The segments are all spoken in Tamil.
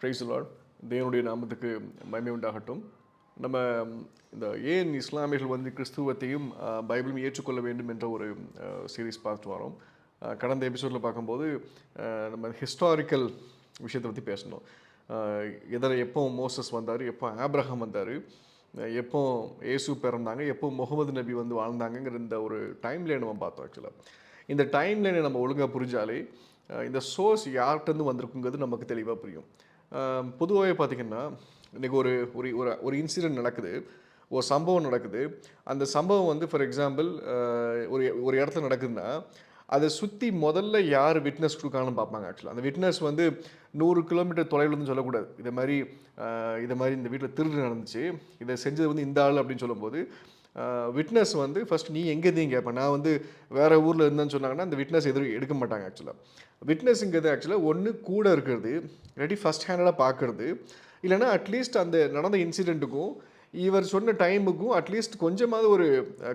ப்ரைஸ் லார்ட் தேவனுடைய நாமத்துக்கு மகிமை உண்டாகட்டும். நம்ம இந்த ஏன் இஸ்லாமியர்கள் வந்து கிறிஸ்துவத்தையும் பைபிளும் பைபிளையும் ஏற்றுக்கொள்ள வேண்டும் என்ற ஒரு சீரீஸ் பார்த்து வரோம். கடந்த எபிசோடில் பார்க்கும்போது நம்ம ஹிஸ்டாரிக்கல் விஷயத்தை பற்றி பேசணும் எதில் எப்போ மோசஸ் வந்தார் எப்போ ஆப்ரஹாம் வந்தார் எப்போ ஏசு பிறந்தாங்க எப்போ முகமது நபி வந்து வாழ்ந்தாங்கங்கிற இந்த ஒரு டைம் நம்ம பார்த்தோம் ஆக்சுவலாக இந்த டைம் லைனை நம்ம ஒழுங்காக புரிஞ்சாலே இந்த சோர்ஸ் யார்கிட்டருந்து வந்திருக்குங்கிறது நமக்கு தெளிவாக புரியும். பொதுவாகவே பார்த்திங்கன்னா இன்றைக்கி ஒரு ஒரு ஒரு ஒரு இன்சிடென்ட் நடக்குது. ஒரு சம்பவம் நடக்குது. அந்த சம்பவம் வந்து ஃபார் எக்ஸாம்பிள் ஒரு ஒரு இடத்துல நடக்குதுன்னா அதை சுற்றி முதல்ல யார் விட்னஸ் கொடுக்காங்கன்னு பார்ப்பாங்க ஆக்சுவலாக அந்த விட்னஸ் வந்து நூறு கிலோமீட்டர் தொலைவில்னு சொல்லக்கூடாது. இதை மாதிரி இதை மாதிரி இந்த வீட்டில் திருடு நடந்துச்சு. இதை செஞ்சது வந்து இந்த ஆள் அப்படின்னு சொல்லும்போது விட்னஸ் வந்து ஃபஸ்ட் நீ எங்கே இருந்தீங்க கேட்பேன். நான் வந்து வேறு ஊரில் இருந்தேன்னு சொன்னாங்கன்னா அந்த விட்னஸ் எதுவும் எடுக்க மாட்டாங்க ஆக்சுவலாக விட்னஸுங்கிறது ஆக்சுவலாக ஒன்று கூட இருக்கிறது இல்லாட்டி ஃபஸ்ட் ஹேண்டடாக பார்க்குறது. இல்லைன்னா அட்லீஸ்ட் அந்த நடந்த இன்சிடெண்ட்டுக்கும் இவர் சொன்ன டைமுக்கும் அட்லீஸ்ட் கொஞ்சமாவது ஒரு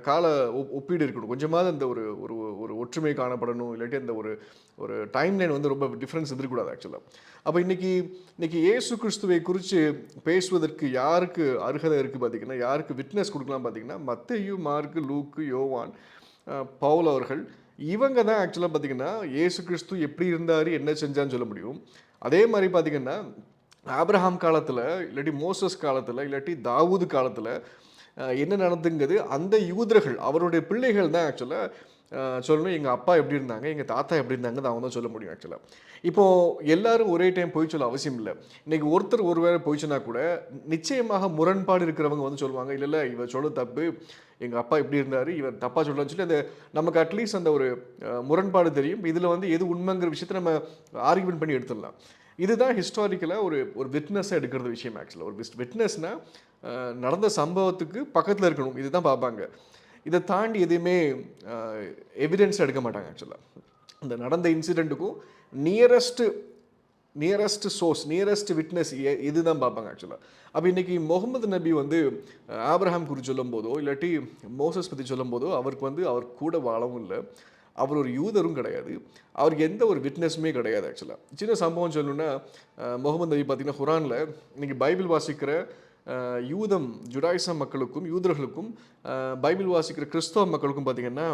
கால ஒப்- ஒப்பீடு இருக்கணும். கொஞ்சமாவது அந்த ஒரு ஒரு ஒரு ஒற்றுமை காணப்படணும். இல்லாட்டி அந்த ஒரு ஒரு டைம் லைன் வந்து ரொம்ப டிஃப்ரென்ஸ் இருக்கக்கூடாது ஆக்சுவலாக அப்போ இன்றைக்கி இன்றைக்கி ஏசு கிறிஸ்துவை குறித்து பேசுவதற்கு யாருக்கு அருகதை இருக்குது பார்த்தீங்கன்னா யாருக்கு விட்னஸ் கொடுக்கலாம் பார்த்தீங்கன்னா மத்தையு மார்க்கு லூக்கு யோவான் பவுல் அவர்கள் இவங்க தான் ஆக்சுவலாக பார்த்தீங்கன்னா ஏசு கிறிஸ்து எப்படி இருந்தார் என்ன செஞ்சான்னு சொல்ல முடியும். அதே மாதிரி பார்த்திங்கன்னா ஆப்ரஹாம் காலத்தில் இல்லாட்டி மோசஸ் காலத்தில் இல்லாட்டி தாவூது காலத்தில் என்ன நடந்துங்கிறது அந்த யூதர்கள் அவருடைய பிள்ளைகள் தான் ஆக்சுவலாக சொல்லணும் எங்கள் அப்பா எப்படி இருந்தாங்க எங்கள் தாத்தா எப்படி இருந்தாங்க அவங்க தான் சொல்ல முடியும் ஆக்சுவலாக இப்போது எல்லாரும் ஒரே டைம் போய் சொல்ல அவசியம் இல்லை. இன்றைக்கி ஒருத்தர் ஒரு வேளை போயிச்சுன்னா கூட நிச்சயமாக முரண்பாடு இருக்கிறவங்க வந்து சொல்லுவாங்க இல்லை இல்லை இவர் சொல்ல தப்பு எங்கள் அப்பா இப்படி இருந்தார் இவர் தப்பாக சொல்லலாம்னு சொல்லி அந்த நமக்கு அட்லீஸ்ட் அந்த ஒரு முரண்பாடு தெரியும். இதில் வந்து எது உண்மைங்கிற விஷயத்தை நம்ம ஆர்கியூமெண்ட் பண்ணி எடுத்துடலாம். இதுதான் ஹிஸ்டாரிக்கலாக ஒரு ஒரு விட்னஸாக எடுக்கிறது விஷயம் ஆக்சுவலாக ஒரு விட்னஸ்னால் நடந்த சம்பவத்துக்கு பக்கத்தில் இருக்கணும். இதுதான் பார்ப்பாங்க. இதை தாண்டி எதுவுமே எவிடன்ஸ் எடுக்க மாட்டாங்க ஆக்சுவலாக இந்த நடந்த இன்சிடெண்ட்டுக்கும் nearest nearest source nearest witness இதுதான் பார்ப்பாங்க ஆக்சுவலாக அப்போ இன்றைக்கி முகமது நபி வந்து ஆப்ரஹாம் ஆபிரகாம் குறித்து சொல்லும் போதோ இல்லாட்டி மோசஸ் பற்றி சொல்லும் போதோ அவருக்கு வந்து அவர் கூட வாழவும் இல்லை. அவர் ஒரு யூதரும் கிடையாது. அவருக்கு எந்த ஒரு விட்னஸுமே கிடையாது ஆக்சுவலாக சின்ன சம்பவம் சொல்லணுன்னா முகமது நபி பார்த்தீங்கன்னா குரானில் இன்றைக்கி பைபிள் வாசிக்கிற யூதம் ஜுடாயிசம் மக்களுக்கும் யூதர்களுக்கும் பைபிள் வாசிக்கிற கிறிஸ்தவ மக்களுக்கும் பார்த்திங்கன்னா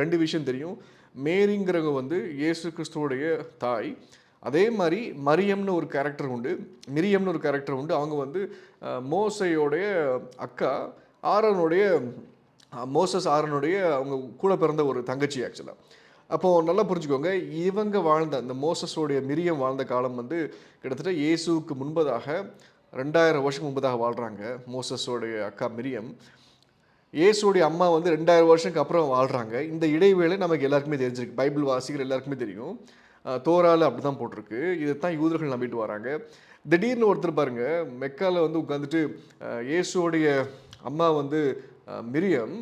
ரெண்டு விஷயம் தெரியும். மேரிங்கிறவங்க வந்து இயேசு கிறிஸ்துவோடைய தாய். அதே மாதிரி மரியம்னு ஒரு கேரக்டர் உண்டு. மிரியம்னு ஒரு கேரக்டர் உண்டு. அவங்க வந்து மோசையோடைய அக்கா ஆரனுடைய மோசஸ் ஆரனுடைய அவங்க கூட பிறந்த ஒரு தங்கச்சி ஆக்சுவலாக அப்போது நல்லா புரிஞ்சுக்கோங்க இவங்க வாழ்ந்த அந்த மோசஸோடைய மிரியம் வாழ்ந்த காலம் வந்து கிட்டத்தட்ட இயேசுவுக்கு முன்பதாக ரெண்டாயிரம் வருஷம் முன்பதாக வாழ்கிறாங்க மோசஸோடைய அக்கா மிரியம். இயேசுடைய அம்மா வந்து ரெண்டாயிரம் வருஷத்துக்கு அப்புறம் வாழ்கிறாங்க இந்த இடைவேளை நமக்கு எல்லாருக்குமே தெரிஞ்சிருக்கு. பைபிள் வாசிக்கிற எல்லாருக்குமே தெரியும். தோறால் அப்படி தான் போட்டிருக்கு. இதைத்தான் யூதர்கள் நம்பிட்டு வராங்க. திடீர்னு ஒருத்தர் பாருங்கள் மெக்காவில் வந்து உட்காந்துட்டு இயேசுடைய இயேசுவோடைய அம்மா வந்து மிரியம்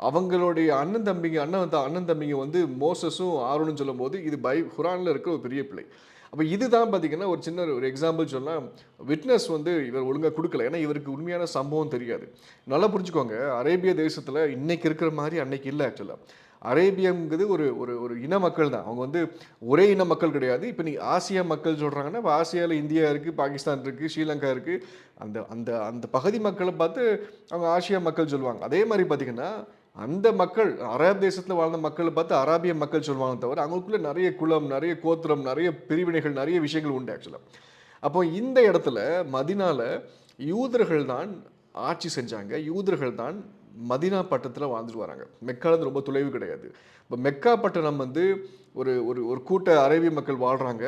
அவங்களுடைய அண்ணன் தம்பிங்க அண்ணன் த- அண்ணன் தம்பிங்க வந்து மோசஸும் ஆரோனும் சொல்லும்போது இது பை குரானில் இருக்கிற ஒரு பெரிய பிள்ளை அப்போ இதுதான் பார்த்தீங்கன்னா ஒரு சின்ன ஒரு எக்ஸாம்பிள் சொன்னால் விட்னஸ் வந்து இவர் ஒழுங்காக கொடுக்கல. ஏன்னா இவருக்கு உண்மையான சம்பவம் தெரியாது. நல்லா புரிஞ்சுக்கோங்க. அரேபிய தேசத்தில் இன்றைக்கி இருக்கிற மாதிரி அன்னைக்கு இல்லை ஆக்சுவலாக அரேபியங்கிறது ஒரு ஒரு ஒரு இன மக்கள் தான் அவங்க வந்து ஒரே இன மக்கள் கிடையாது. இப்போ நீ ஆசியா மக்கள் சொல்கிறாங்கன்னா இப்போ ஆசியாவில் இந்தியா இருக்குது பாகிஸ்தான் இருக்குது ஸ்ரீலங்கா இருக்குது அந்த அந்த அந்த பகுதி மக்களை பார்த்து அவங்க ஆசியா மக்கள் சொல்லுவாங்க. அதே மாதிரி பார்த்தீங்கன்னா அந்த மக்கள் அரேப் தேசத்தில் வாழ்ந்த மக்களை பார்த்து அராபிய மக்கள் சொல்லுவாங்க தவிர அவங்களுக்குள்ளே நிறைய குலம் நிறைய கோத்திரம் நிறைய பிரிவினைகள் நிறைய விஷயங்கள் உண்டு ஆக்சுவலாக அப்போ இந்த இடத்துல மதினால யூதர்கள் தான் ஆட்சி செஞ்சாங்க. யூதர்கள் தான் மதினா பட்டத்தில் வாழ்ந்துட்டு வராங்க. மெக்காலேருந்து ரொம்ப தொலைவு கிடையாது. இப்போ மெக்கா பட்டணம் வந்து ஒரு ஒரு ஒரு கூட்ட அரேபிய மக்கள் வாழ்கிறாங்க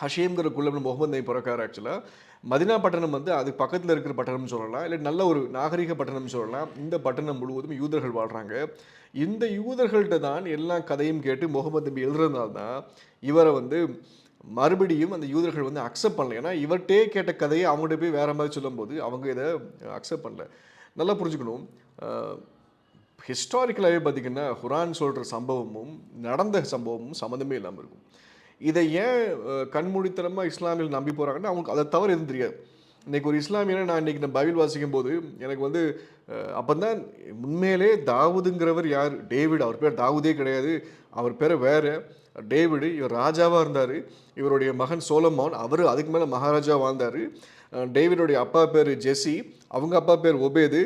ஹஷேம்ங்கிற குள்ளம் முகமது நபி பிறக்கார் ஆக்சுவலாக மதினா பட்டணம் வந்து அது பக்கத்தில் இருக்கிற பட்டணம்னு சொல்லலாம். இல்லை நல்ல ஒரு நாகரிக பட்டணம்னு சொல்லலாம். இந்த பட்டணம் முழுவதும் யூதர்கள் வாழ்கிறாங்க இந்த யூதர்கள்ட்ட தான் எல்லா கதையும் கேட்டு முகமது நபி எழுதுறதுனால தான் இவரை வந்து மறுபடியும் அந்த யூதர்கள் வந்து அக்செப்ட் பண்ணல. ஏன்னா இவர்கிட்டே கேட்ட கதையை அவங்கள்ட்ட போய் வேற மாதிரி சொல்லும்போது அவங்க இதை அக்செப்ட் பண்ணல. நல்லா புரிஞ்சுக்கணும். ஹிஸ்டாரிக்கலாகவே பார்த்தீங்கன்னா ஹுரான் சொல்கிற சம்பவமும் நடந்த சம்பவமும் சம்மந்தமே இல்லாமல் இருக்கும். இதை ஏன் கண்மூடித்தனமாக இஸ்லாமியில் நம்பி போகிறாங்கன்னா அவங்களுக்கு அதை தவிர எதுவும் தெரியாது. இன்றைக்கி ஒரு இஸ்லாமியனை நான் இன்னைக்கு நான் பைபிள் வாசிக்கும் போது எனக்கு வந்து அப்போ தான் உண்மையிலே தாவூதுங்கிறவர் யார்? டேவிட். அவர் பேர் தாவூதே கிடையாது. அவர் பேர் வேறு. டேவிடு இவர் ராஜாவாக இருந்தார். இவருடைய மகன் சோலமான் அவர் அதுக்கு மேலே மகாராஜா வாழ்ந்தார். டேவிடுடைய அப்பா பேர் ஜெஸ்ஸி. அவங்க அப்பா பேர் ஒபேது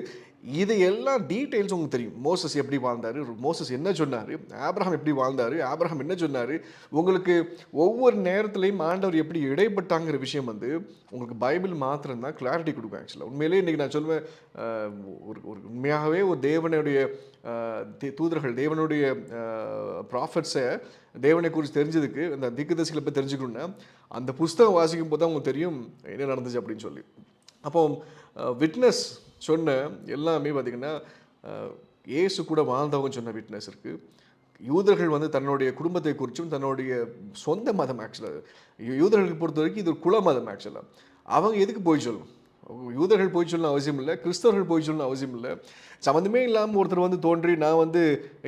இது எல்லாம் டீட்டெயில்ஸ் உங்களுக்கு தெரியும். மோசஸ் எப்படி வாழ்ந்தார்? மோசஸ் என்ன சொன்னார்? ஆப்ரஹாம் எப்படி வாழ்ந்தார்? ஆப்ரஹாம் என்ன சொன்னார்? உங்களுக்கு ஒவ்வொரு நேரத்துலையும் ஆண்டவர் எப்படி இடைப்பட்டாங்கிற விஷயம் வந்து உங்களுக்கு பைபிள் மாத்திரம்தான் கிளாரிட்டி கொடுக்கும் ஆக்சுவலாக உண்மையிலேயே இன்றைக்கி நான் சொல்லுவேன் ஒரு ஒரு உண்மையாகவே ஒரு தேவனுடைய தூதர்கள் தேவனுடைய ப்ராஃபட்ஸை தேவனை குறித்து தெரிஞ்சதுக்கு அந்த திக்குதசிகளை போய் தெரிஞ்சுக்கணுன்னா அந்த புஸ்தகம் வாசிக்கும் போது தான் உங்களுக்கு தெரியும் என்ன நடந்துச்சு அப்படின்னு சொல்லி. அப்போ விட்னஸ் சொன்ன எல்லாமே பார்த்திங்கன்னா ஏசு இயேசு கூட வாழ்ந்தவங்க சொன்ன விட்னஸ் இருக்குது யூதர்கள் வந்து தன்னுடைய குடும்பத்தை குறித்தும் தன்னுடைய சொந்த மதம் ஆக்சுவலாக யூதர்கள் பொறுத்த வரைக்கும் இது ஒரு குல மதம் ஆக்சுவலாக அவங்க எதுக்கு போய் சொல்லணும்? யூதர்கள் போய் சொல்லணும் அவசியம் இல்லை கிறிஸ்தவர்கள் போய் சொல்லணும் அவசியம் இல்லை. சம்மந்தமே இல்லாமல் ஒருத்தர் வந்து தோன்றி நான் வந்து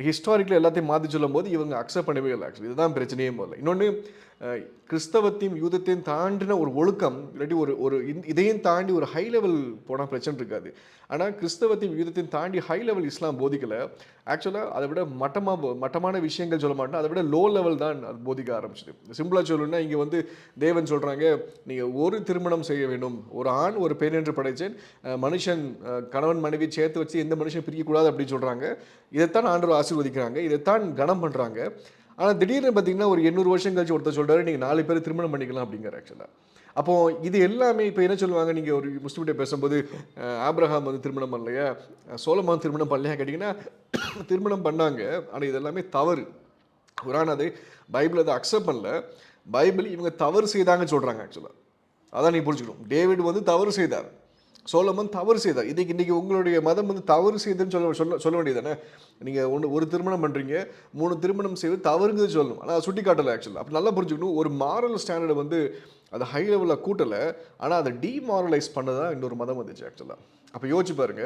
ஹிஸ்டாரிக்கில் எல்லாத்தையும் மாற்றி சொல்லும் போது இவங்க அக்செப்ட் பண்ணவே இல்லை ஆக்சுவலி இதுதான் பிரச்சனையே முதல்ல. இன்னொன்று கிறிஸ்தவத்தையும் யூதத்தையும் தாண்டின ஒரு ஒழுக்கம் இல்லாட்டி ஒரு ஒரு இதையும் தாண்டி ஒரு ஹை லெவல் போனால் பிரச்சனை இருக்காது. ஆனால் கிறிஸ்தவத்தையும் யூதத்தையும் தாண்டி ஹை லெவல் இஸ்லாம் போதிக்கலை. ஆக்சுவலாக அதை விட மட்டமாக மட்டமான விஷயங்கள் சொல்ல மாட்டேன். அதை விட லோ லெவல் தான் அது போதிக்க ஆரம்பிச்சிது. சிம்பிளாக சொல்லணும்னா இங்கே வந்து தேவன் சொல்கிறாங்க நீங்கள் ஒரு திருமணம் செய்ய வேண்டும். ஒரு ஆண் ஒரு பெண் என்று படைச்சேன் மனுஷன் கணவன் மனைவி சேர்த்து வச்சு எந்த மனுஷன் பிரிக்கக்கூடாது அப்படின்னு சொல்கிறாங்க இதைத்தான் ஆண்டவர் ஆசீர்வதிக்கிறாங்க. இதைத்தான் கனம் பண்ணுறாங்க ஆனால் திடீர்னு பார்த்தீங்கன்னா ஒரு எண்ணூறு வருஷம் கழிச்சு ஒருத்தர் சொல்கிறாரு நீங்கள் நாலு பேர் திருமணம் பண்ணிக்கலாம் அப்படிங்கிற ஆக்சுவலாக அப்போ இது எல்லாமே இப்போ என்ன சொல்லுவாங்க நீங்கள் ஒரு முஸ்லிம்கிட்ட பேசும்போது ஆப்ரஹாம் வந்து திருமணம் பண்ணலையா? சோலமான் திருமணம் பண்ணலையா கேட்டிங்கன்னா திருமணம் பண்ணாங்க. ஆனால் இது எல்லாமே தவறு. குரான் அதை பைபிள் அதை அக்செப்ட் பண்ணல. பைபிள் இவங்க தவறு செய்தாங்கன்னு சொல்கிறாங்க ஆக்சுவலாக அதான் நீ புரிஞ்சுக்கணும். டேவிட் வந்து தவறு செய்தார். சோலமன் தவறு செய்தார். இன்றைக்கி இன்றைக்கி உங்களுடைய மதம் வந்து தவறு செய்துன்னு சொல்ல சொல்ல சொல்ல வேண்டியதானே நீங்கள் ஒன்று ஒரு திருமணம் பண்ணுறீங்க மூணு திருமணம் செய்வது தவறுங்கிறது சொல்லணும். ஆனால் சுட்டி காட்டலை ஆக்சுவலாக அப்போ நல்லா புரிஞ்சுக்கணும். ஒரு மாரல் ஸ்டாண்டர்டை வந்து அது ஹை லெவலில் கூட்டலை. ஆனால் அதை டீமாரலைஸ் பண்ணதான் இன்னொரு மதம் வந்துச்சு ஆக்சுவலாக அப்போ யோசிச்சு பாருங்க.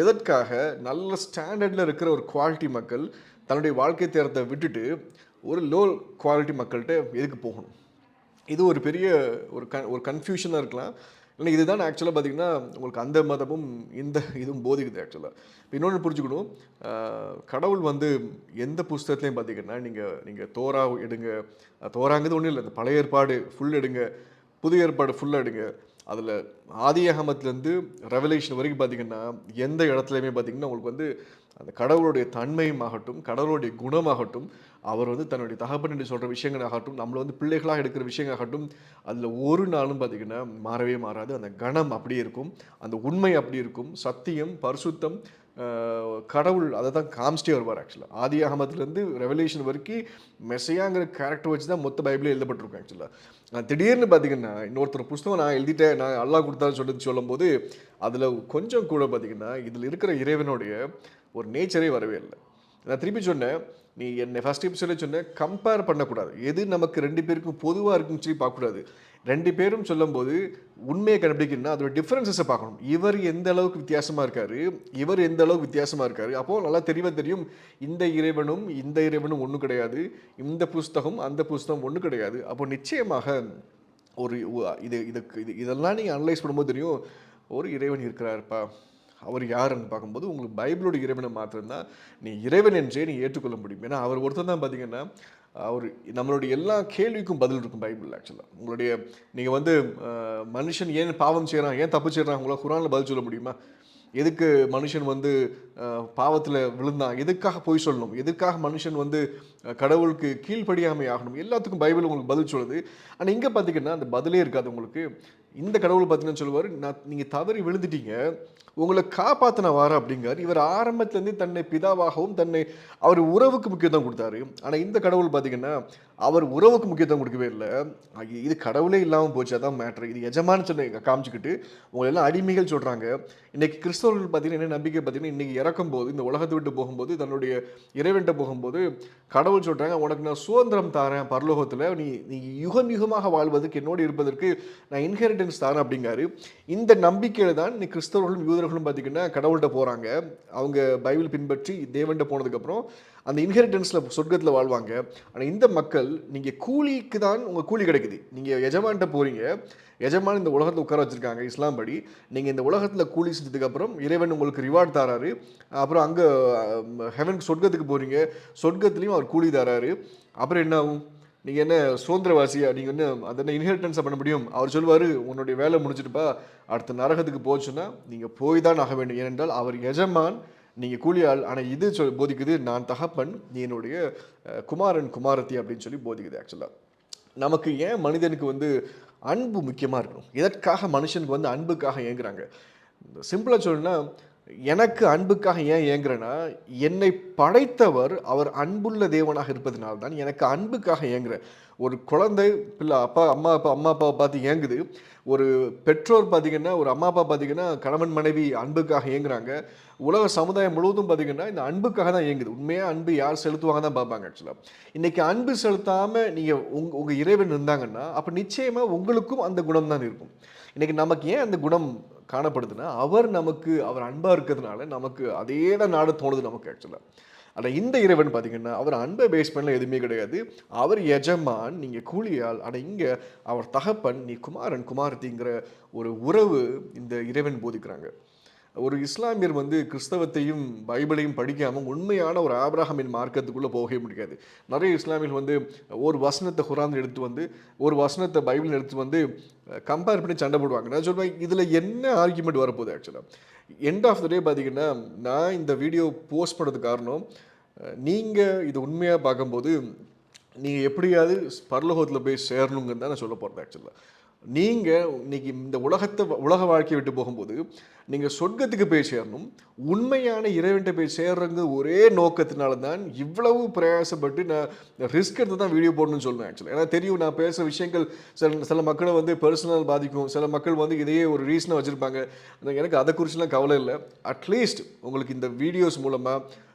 எதற்காக நல்ல ஸ்டாண்டர்டில் இருக்கிற ஒரு குவாலிட்டி மக்கள் தன்னுடைய வாழ்க்கை தேரத்தை விட்டுட்டு ஒரு லோ குவாலிட்டி மக்கள்கிட்ட எதுக்கு போகணும்? இது ஒரு பெரிய ஒரு க ஒரு கன்ஃபியூஷனாக இருக்கலாம். இல்லை இதுதான் ஆக்சுவலாக பார்த்தீங்கன்னா உங்களுக்கு அந்த மதமும் இந்த இதுவும் போதிக்குது ஆக்சுவலாக இன்னொன்று புரிஞ்சுக்கணும். கடவுள் வந்து எந்த புஸ்தகத்துலையும் பார்த்தீங்கன்னா நீங்கள் நீங்கள் தோரா எடுங்க. தோராங்கிறது ஒன்றும் இல்லை. இந்த பழைய ஏற்பாடு ஃபுல் எடுங்க. புது ஏற்பாடு ஃபுல்லாக எடுங்க. அதில் ஆதி அகமத்துலேருந்து ரெவலேஷன் வரைக்கும் பார்த்தீங்கன்னா எந்த இடத்துலையுமே பார்த்தீங்கன்னா உங்களுக்கு வந்து அந்த கடவுளுடைய தன்மையும் ஆகட்டும் கடவுளுடைய குணமாகட்டும் அவர் வந்து தன்னுடைய தகப்பன் சொல்கிற விஷயங்கள் ஆகட்டும் நம்மளை வந்து பிள்ளைகளாக எடுக்கிற விஷயங்கள் ஆகட்டும் அதில் ஒரு நாளும் பார்த்தீங்கன்னா மாறவே மாறாது. அந்த கணம் அப்படியே இருக்கும். அந்த உண்மை அப்படி இருக்கும். சத்தியம் பரிசுத்தம் கடவுள் அதை தான் காமிச்சிட்டே வருவார் ஆக்சுவலாக ஆதி அகமத்துலேருந்து ரெவலேஷன் வரைக்கும் மெசையாங்கிற கேரக்டர் வச்சு தான் மொத்த பைபிளே எழுதப்பட்டிருக்கும் ஆக்சுவலாக திடீர்னு பார்த்தீங்கன்னா இன்னொருத்தர் புஸ்தகம் நான் எழுதிட்டேன் நான் அல்லாஹ் கொடுத்தான்னு சொல்லி சொல்லும்போது அதில் கொஞ்சம் கூட பார்த்தீங்கன்னா இதில் இருக்கிற இறைவனுடைய ஒரு நேச்சரே வரவே இல்லை. நான் திருப்பி சொன்னேன் நீ என்னை ஃபஸ்ட் எபிசோட சொன்ன கம்பேர் பண்ணக்கூடாது. எது நமக்கு ரெண்டு பேருக்கும் பொதுவாக இருக்குன்னு சொல்லி பார்க்கக்கூடாது. ரெண்டு பேரும் சொல்லும்போது உண்மையை கண்டுபிடிக்கணும்னா அதோட டிஃப்ரென்சஸை பார்க்கணும். இவர் எந்த அளவுக்கு வித்தியாசமாக இருக்கார்? இவர் எந்த அளவுக்கு வித்தியாசமாக இருக்கார்? அப்போது நல்லா தெரியவே தெரியும் இந்த இறைவனும் இந்த இறைவனும் ஒன்றும் கிடையாது. இந்த புஸ்தகம் அந்த புஸ்தகம் ஒன்றும் கிடையாது. அப்போ நிச்சயமாக ஒரு இது இதுக்கு இது இதெல்லாம் நீங்கள் அனலைஸ் பண்ணும்போது தெரியும் ஒரு இறைவன் இருக்கிறாருப்பா. அவர் யாருன்னு பார்க்கும்போது உங்களுக்கு பைபிளோட இறைவனை மாத்திரம்தான் நீ இறைவன் என்றே நீ ஏற்றுக்கொள்ள முடியும். ஏன்னா அவர் ஒருத்தர் தான் பார்த்தீங்கன்னா அவர் நம்மளுடைய எல்லா கேள்விக்கும் பதில் இருக்கும் பைபிள் ஆக்சுவலாக உங்களுடைய நீங்கள் வந்து மனுஷன் ஏன் பாவம் செய்கிறான் ஏன் தப்பு செய்கிறான் உங்களால் குரானில் பதில் சொல்ல முடியுமா? எதுக்கு மனுஷன் வந்து பாவத்தில் விழுந்தான்? எதுக்காக பொய் சொல்லணும்? எதுக்காக மனுஷன் வந்து கடவுளுக்கு கீழ்ப்படியாமை ஆகணும்? எல்லாத்துக்கும் பைபிள் உங்களுக்கு பதில் சொல்லுது. ஆனால் இங்கே பார்த்தீங்கன்னா அந்த பதிலே இருக்காது உங்களுக்கு. இந்த கடவுள் பார்த்தீங்கன்னா சொல்லுவார் நான் நீங்கள் தவறி விழுந்துட்டீங்க உங்களை காப்பாற்றின அப்படிங்கிறார். இவர் ஆரம்பத்துலேருந்து தன்னை பிதாவாகவும் தன்னை அவர் உறவுக்கு முக்கியத்துவம் கொடுத்தாரு. ஆனால் இந்த கடவுள் பார்த்தீங்கன்னா அவர் உறவுக்கு முக்கியத்துவம் கொடுக்கவே இல்லை. இது கடவுளே இல்லாமல் போச்சு அதான் மேட்ரு இது எஜமானு சொன்ன காமிச்சிக்கிட்டு உங்களை எல்லாம் அடிமைகள் சொல்கிறாங்க இன்றைக்கி கிறிஸ்தவர்கள் பார்த்தீங்கன்னா என்ன நம்பிக்கை பார்த்தீங்கன்னா இன்றைக்கி இறக்கும் போது இந்த உலகத்தை விட்டு போகும்போது தன்னுடைய இறைவன்ட்ட போகும்போது கடவுள் சொல்கிறாங்க உனக்கு நான் சுதந்திரம் தாரேன் பரலோகத்தில். நீ நீ யுகம் யுகமாக வாழ்வதற்கு என்னோடு இருப்பதற்கு நான் இன்ஹெரிட்டன்ஸ் இன்ஹெரிட்டன்ஸ் தானே அப்படிங்காரு. இந்த நம்பிக்கையில் தான் நீ கிறிஸ்தவர்களும் யூதர்களும் பார்த்தீங்கன்னா கடவுள்கிட்ட போகிறாங்க அவங்க பைபிள் பின்பற்றி தேவன்கிட்ட போனதுக்கப்புறம் அந்த இன்ஹெரிட்டன்ஸில் சொர்க்கத்தில் வாழ்வாங்க. ஆனால் இந்த மக்கள் நீங்கள் கூலிக்கு தான் உங்கள் கூலி கிடைக்குது. நீங்கள் எஜமான்கிட்ட போகிறீங்க எஜமான் இந்த உலகத்தில் உட்கார வச்சுருக்காங்க இஸ்லாம் படி. நீங்கள் இந்த உலகத்தில் கூலி செஞ்சதுக்கப்புறம் இறைவன் உங்களுக்கு ரிவார்ட் தராரு. அப்புறம் அங்கே ஹெவனுக்கு சொர்க்கத்துக்கு போகிறீங்க சொர்க்கத்துலேயும் அவர் கூலி தராரு. அப்புறம் என்ன ஆகும்? நீங்கள் என்ன சுதந்திரவாசியா? நீங்கள் என்ன அதென்ன இன்ஹெரிட்டன்ஸை பண்ண முடியும்? அவர் சொல்லுவார் உன்னுடைய வேலை முடிச்சிட்டுப்பா அடுத்த நரகத்துக்கு போச்சுன்னா நீங்கள் போய் தான் ஆக வேண்டும். ஏனென்றால் அவர் எஜமான் நீங்கள் கூலி ஆள் ஆனால் இது சொல் போதிக்குது நான் தகப்பன் நீ என்னுடைய குமாரன் குமாரத்தி அப்படின்னு சொல்லி போதிக்குது ஆக்சுவலாக நமக்கு ஏன் மனிதனுக்கு வந்து அன்பு முக்கியமாக இருக்கணும்? இதற்காக மனுஷனுக்கு வந்து அன்புக்காக ஏங்குறாங்க? சிம்பிளாக சொல்லணும்னா எனக்கு அன்புக்காக ஏன் ஏங்குறேன்னா என்னை படைத்தவர் அவர் அன்புள்ள தேவனாக இருப்பதனால தான் எனக்கு அன்புக்காக ஏங்குறேன். ஒரு குழந்தை பிள்ளை அப்பா அம்மா அப்பா அம்மா அப்பாவை பார்த்து ஏங்குது. ஒரு பெற்றோர் பார்த்தீங்கன்னா ஒரு அம்மா அப்பா பார்த்தீங்கன்னா கணவன் மனைவி அன்புக்காக ஏங்குறாங்க. உலக சமுதாயம் முழுவதும் பார்த்தீங்கன்னா இந்த அன்புக்காக தான் இயங்குது உண்மையாக அன்பு யார் செலுத்துவாங்க தான் பார்ப்பாங்க ஆக்சுவலாக இன்னைக்கு அன்பு செலுத்தாமல் நீங்கள் உங் உங்கள் இறைவன் இருந்தாங்கன்னா அப்போ நிச்சயமாக உங்களுக்கும் அந்த குணம் தான் இருக்கும். இன்றைக்கி நமக்கு ஏன் அந்த குணம் காணப்படுதுன்னா அவர் நமக்கு அவர் அன்பாக இருக்கிறதுனால நமக்கு அதே தான் நாடு தோணுது நமக்கு ஆக்சுவலாக ஆனால் இந்த இறைவன் பார்த்தீங்கன்னா அவர் அன்பை பேஸ் பண்ணல எதுவுமே கிடையாது. அவர் எஜமான் நீங்கள் கூலியால் ஆனால் இங்கே அவர் தகப்பன் நீ குமாரன் குமாரத்திங்கிற ஒரு உறவு இந்த இறைவன் போதிக்கிறாங்க. ஒரு இஸ்லாமியர் வந்து கிறிஸ்தவத்தையும் பைபிளையும் படிக்காமல் உண்மையான ஒரு ஆபிரகாமின் மார்க்கத்துக்குள்ளே போகவே முடியாது. நிறைய இஸ்லாமியர்கள் வந்து ஒரு வசனத்தை குரான் எடுத்து வந்து ஒரு வசனத்தை பைபிள் எடுத்து வந்து கம்பேர் பண்ணி சண்டை போடுவாங்க. நான் சொல்வேன் இதில் என்ன ஆர்குமெண்ட் வரப்போகுது ஆக்சுவலாக எண்ட் ஆஃப் த டே பார்த்தீங்கன்னா நான் இந்த வீடியோ போஸ்ட் பண்ணுறது காரணம் நீங்கள் இது உண்மையாக பார்க்கும்போது நீங்கள் எப்படியாவது பரலோகத்தில் போய் சேரணுங்கன்னு தான் நான் சொல்ல போகிறேன் ஆக்சுவலாக நீங்கள் இன்னைக்கு இந்த உலகத்தை உலக வாழ்க்கையை விட்டு போகும்போது நீங்கள் சொர்க்கத்துக்கு போய் சேரணும். உண்மையான இறைவன்ட்ட போய் சேர்றங்க ஒரே நோக்கத்தினால தான் இவ்வளவு பிரயாசப்பட்டு நான் ரிஸ்க் எடுத்து தான் வீடியோ போடணும்னு சொல்லுவேன் ஆக்சுவலாக ஏன்னா தெரியும் நான் பேசுகிற விஷயங்கள் சில சில மக்களை வந்து பர்சனல் பாதிக்கும். சில மக்கள் வந்து இதையே ஒரு ரீசனாக வச்சுருப்பாங்க. எனக்கு அதை குறிச்சுலாம் கவலை இல்லை. அட்லீஸ்ட் உங்களுக்கு இந்த வீடியோஸ் மூலமாக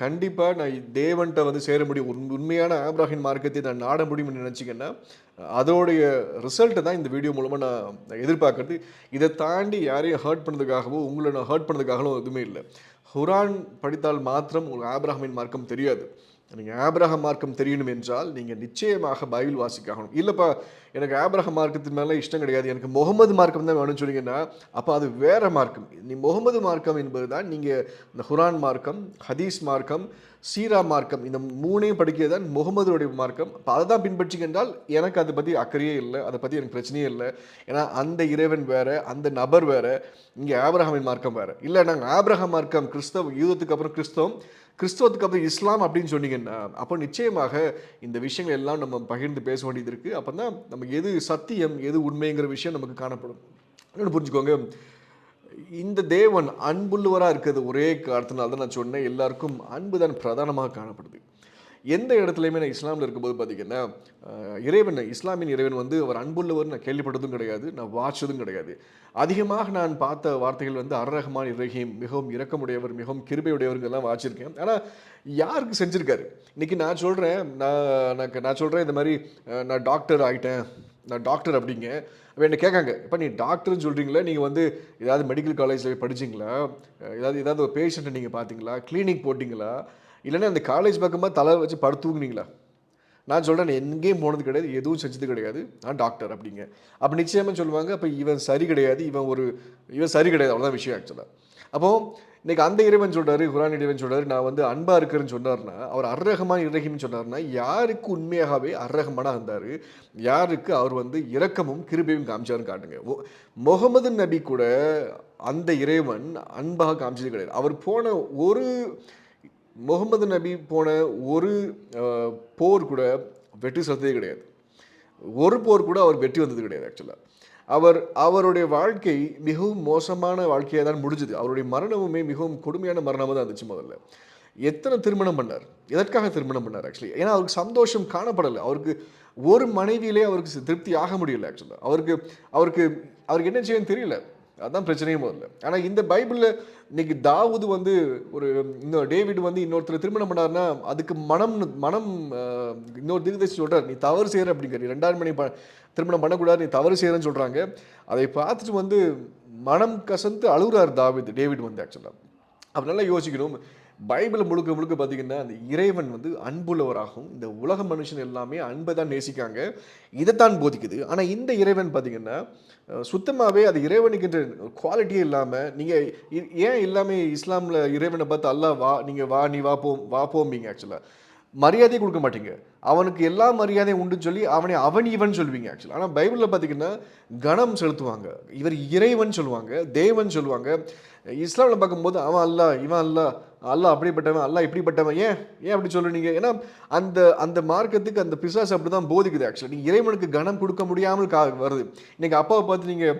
கண்டிப்பாக நான் தேவன்கிட்ட வந்து சேர முடியும். உண் உண்மையான ஆப்ராஹின் மார்க்கத்தை நான் நாட முடியும்னு நினச்சிங்கன்னா அதோடைய ரிசல்ட்டை தான் இந்த வீடியோ மூலமாக நான் எதிர்பார்க்குறது. இதை தாண்டி யாரையும் ஹர்ட் பண்ணதுக்காகவோ உங்களை நான் ஹர்ட் பண்ணதுக்காகவும் எதுவுமே இல்லை. ஹுரான் படித்தால் மாத்திரம் உங்களுக்கு ஆப்ராஹின் மார்க்கம் தெரியாது. நீங்கள் ஆப்ரஹாம் மார்க்கம் தெரியணும் என்றால் நீங்கள் நிச்சயமாக பைபிள் வாசிக்காகணும். இல்லைப்பா எனக்கு ஆப்ரஹாம் மார்க்கத்தின் மேலே இஷ்டம் கிடையாது. எனக்கு முகமது மார்க்கம் தான் வேணும்னு சொன்னீங்கன்னா அப்போ அது வேறு மார்க்கம். நீ முகமது மார்க்கம் என்பது தான் நீங்கள் இந்த ஹுரான் மார்க்கம் ஹதீஸ் மார்க்கம் சீரா மார்க்கம் இந்த மூணையும் படிக்கிறது தான் முகமதுடைய மார்க்கம். அப்போ அதை தான் பின்பற்றிங்க என்றால் எனக்கு அதை பற்றி அக்கறையே இல்லை அதை பற்றி எனக்கு பிரச்சனையே இல்லை. ஏன்னா அந்த இறைவன் வேறு அந்த நபர் வேறு இங்கே ஆப்ரஹாமின் மார்க்கம் வேறு. இல்லை நாங்கள் ஆப்ரஹாம் மார்க்கம் கிறிஸ்தவ யூதத்துக்கு அப்புறம் கிறிஸ்தவம் கிறிஸ்தவத்துக்கு அப்புறம் இஸ்லாம் அப்படின்னு சொன்னீங்கன்னா அப்போ நிச்சயமாக இந்த விஷயங்கள் எல்லாம் நம்ம பகிர்ந்து பேச வேண்டியது இருக்குது அப்போ தான் நமக்கு எது சத்தியம் எது உண்மைங்கிற விஷயம் நமக்கு காணப்படும். இன்னொன்று புரிஞ்சுக்கோங்க. இந்த தேவன் அன்புள்ளவராக இருக்கிறது ஒரே காரணத்தினால தான் நான் சொன்னேன். எல்லாருக்கும் அன்பு தான் பிரதானமாக காணப்படுது. எந்த இடத்துலையுமே நான் இஸ்லாமில் இருக்கும்போது பார்த்தீங்கன்னா இறைவன் இஸ்லாமின் இறைவன் வந்து அவர் அன்புள்ளவர் நான் கேள்விப்பட்டதும் கிடையாது நான் வாட்சதும் கிடையாது. அதிகமாக நான் பார்த்த வார்த்தைகள் வந்து அர் ரஹ்மான் இரஹீம் மிகவும் இரக்கமுடையவர் மிகவும் கிருபையுடையவருங்கெல்லாம் வாச்சிருக்கேன் ஆனால் யாருக்கு செஞ்சுருக்காரு? இன்றைக்கி நான் சொல்கிறேன் நான் நான் நான் சொல்கிறேன் இந்த மாதிரி நான் டாக்டர் ஆகிட்டேன் நான் டாக்டர் அப்படிங்க அப்போ என்ன கேட்காங்க இப்போ நீ டாக்டர்னு சொல்கிறீங்களா நீங்கள் வந்து ஏதாவது மெடிக்கல் காலேஜில் படிச்சீங்களா? ஏதாவது ஏதாவது ஒரு பேஷண்ட்டை நீங்கள் பார்த்தீங்களா? கிளினிக் போட்டிங்களா? இல்லைன்னா அந்த காலேஜ் பக்கமாக தலை வச்சு படுத்துவீங்களா நான் சொல்கிறேன் நான் எங்கேயும் போனது கிடையாது எதுவும் செஞ்சது கிடையாது. நான் டாக்டர் அப்படிங்க. அப்போ நிச்சயமாக சொல்லுவாங்க அப்போ இவன் சரி கிடையாது இவன் ஒரு இவன் சரி கிடையாது. அவ்வளோதான் விஷயம் ஆக்சுவலாக அப்போது இன்றைக்கி அந்த இறைவன் சொல்கிறாரு குரான் இறைவன் சொல்றாரு நான் வந்து அன்பாக இருக்கிறேன்னு சொன்னார்னா அவர் அர்ரகமான இறகின்னு சொன்னார்னா யாருக்கு உண்மையாகவே அர்ரகமான இருந்தார் யாருக்கு அவர் வந்து இரக்கமும் கிருபையும் காமிச்சாருன்னு காட்டுங்க. முகமது நபி கூட அந்த இறைவன் அன்பாக காமிச்சது கிடையாது. அவர் போன ஒரு முகமது நபி போன ஒரு போர் கூட வெற்றி செலுத்ததே கிடையாது. ஒரு போர் கூட அவர் வெற்றி வந்தது கிடையாது ஆக்சுவலாக அவர் அவருடைய வாழ்க்கை மிகவும் மோசமான வாழ்க்கையாக தான் முடிஞ்சது. அவருடைய மரணமுமே மிகவும் கொடுமையான மரணமாக தான் இருந்துச்சு முதல்ல. எத்தனை திருமணம் பண்ணார்? எதற்காக திருமணம் பண்ணார் ஆக்சுவலி ஏன்னா அவருக்கு சந்தோஷம் காணப்படலை. அவருக்கு ஒரு மனைவியிலே அவருக்கு திருப்தி ஆக முடியல ஆக்சுவலாக அவருக்கு அவருக்கு அவருக்கு என்ன செய்யணும்னு தெரியல. அதுதான் பிரச்சனையும் முதல்ல. ஆனால் இந்த பைபிளில் இன்னைக்கு தாவூது வந்து ஒரு இன்னொரு டேவிட் வந்து இன்னொருத்தர் திருமணம் பண்ணாருன்னா அதுக்கு மனம் மனம் இன்னொரு தீர்க்கதரிசி சொல்கிறார் நீ தவறு செய்கிற அப்படிங்கிற நீ ரெண்டாயிரம் மணி ப- திருமணம் பண்ணக்கூடாது நீ தவறு செய்கிறேன்னு சொல்கிறாங்க அதை பார்த்துட்டு வந்து மனம் கசந்து அழுகுறார் தாவீது டேவிட் வந்து ஆக்சுவலாக அப்போ நல்லா யோசிக்கணும். பைபிள் முழுக்க முழுக்க பார்த்தீங்கன்னா அந்த இறைவன் வந்து அன்புள்ளவராகவும் இந்த உலக மனுஷன் எல்லாமே அன்பை தான் நேசிக்காங்க இதைத்தான் போதிக்குது. ஆனால் இந்த இறைவன் பார்த்தீங்கன்னா சுத்தமாகவே அது இறைவனுக்குன்ற குவாலிட்டியே இல்லாமல் நீங்கள் ஏன் எல்லாமே இஸ்லாமில் இறைவனை பார்த்து அல்லாஹ் வா நீங்கள் வா நீ வா போம் வா போம்பீங்க ஆக்சுவலாக மரியாதையை கொடுக்க மாட்டீங்க. அவனுக்கு எல்லா மரியாதையும் உண்டுன்னு சொல்லி அவனை அவன் இவன் சொல்லுவீங்க ஆக்சுவலாக ஆனால் பைபிளில் பார்த்தீங்கன்னா கணம் செலுத்துவாங்க. இவர் இறைவன் சொல்லுவாங்க தேவன் சொல்லுவாங்க. இஸ்லாமில் பார்க்கும்போது அவன் அல்ல இவன் அல்ல அல்லாஹ் அப்படிப்பட்டவன் அல்லா இப்படிப்பட்டவன். ஏன்? ஏன் அப்படி சொல்கிறீங்க ஏன்னா அந்த அந்த மார்க்கத்துக்கு அந்த பிசாஸ் அப்படி தான் போதிக்குது ஆக்சுவலி நீங்கள் இறைவனுக்கு கணம் கொடுக்க முடியாமல் கா வருது. இன்றைக்கி அப்பாவை பார்த்து நீங்கள்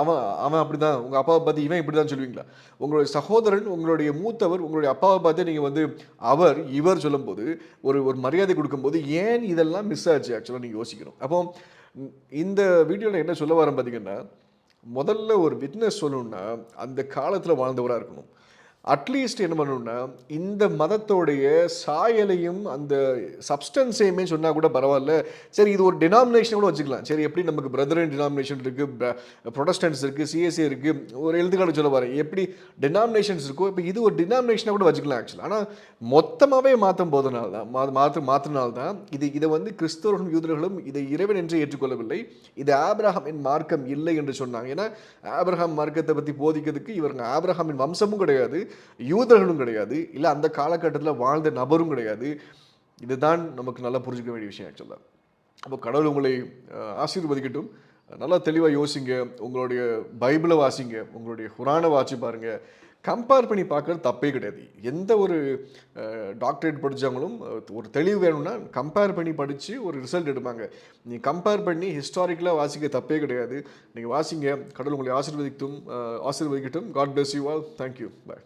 அவன் அவன் அப்படி தான் உங்கள் அப்பாவை பார்த்து இவன் இப்படி தான் சொல்லுவீங்களா? உங்களுடைய சகோதரன் உங்களுடைய மூத்தவர் உங்களுடைய அப்பாவை பார்த்து நீங்கள் வந்து அவர் இவர் சொல்லும்போது ஒரு ஒரு மரியாதை கொடுக்கும்போது ஏன் இதெல்லாம் மிஸ் ஆச்சு ஆக்சுவலாக நீங்கள் யோசிக்கணும். அப்போ இந்த வீடியோவில் என்ன சொல்ல வரேன் பார்த்தீங்கன்னா முதல்ல ஒரு விட்னஸ் சொல்லணும்னா அந்த காலத்தில் வாழ்ந்தவராக இருக்கணும். அட்லீஸ்ட் என்ன பண்ணணும்னா இந்த மதத்தோடைய சாயலையும் அந்த சப்ஸ்டன்ஸையுமே சொன்னால் கூட பரவாயில்ல. சரி இது ஒரு டினாமினேஷன் கூட வச்சுக்கலாம். சரி எப்படி நமக்கு பிரதரன் டினாமினேஷன் இருக்குது ப்ரொடஸ்டன்ஸ் இருக்குது சிஎஸ்சி இருக்குது ஒரு எழுதுக்காடு சொல்ல வரேன். எப்படி டினாமினேஷன்ஸ் இருக்கோ இப்போ இது ஒரு டினாமினேஷனாக கூட வச்சுக்கலாம் ஆக்சுவலாக ஆனால் மொத்தமாகவே மாற்றும் போதனால தான் மா மாற்று மாற்றினால தான் இது இதை வந்து கிறிஸ்தவர்களும் யூதர்களும் இதை இறைவன் என்று ஏற்றுக்கொள்ளவில்லை. இது ஆப்ரஹாமின் மார்க்கம் இல்லை என்று சொன்னாங்க. ஏன்னா ஆபிரகாம் மார்க்கத்தை பற்றி போதிக்கிறதுக்கு இவங்க ஆப்ரஹாமின் வம்சமும் கிடையாது. யூதர்களும் கிடையாது இல்லை அந்த காலகட்டத்தில் வாழ்ந்த நபரும் கிடையாது. இதுதான் நமக்கு நல்லா புரிஞ்சுக்க வேண்டிய விஷயம் ஆக்சுவலாக அப்போ கடவுள் உங்களை ஆசீர்வதிக்கட்டும். நல்லா தெளிவாக யோசிங்க. உங்களுடைய பைபிளை வாசிங்க. உங்களுடைய குரானை வாசி பாருங்க. கம்பேர் பண்ணி பார்க்கறது தப்பே கிடையாது. எந்த ஒரு டாக்டரேட் படித்தவங்களும் ஒரு தெளிவு வேணும்னா கம்பேர் பண்ணி படித்து ஒரு ரிசல்ட் எடுப்பாங்க. நீ கம்பேர் பண்ணி ஹிஸ்டாரிக்கலாக வாசிக்க தப்பே கிடையாது. நீங்கள் வாசிங்க. கடவுள் உங்களை ஆசீர்வதிக்கட்டும். ஆசீர்வதிக்கட்டும் God bless you all thank you bye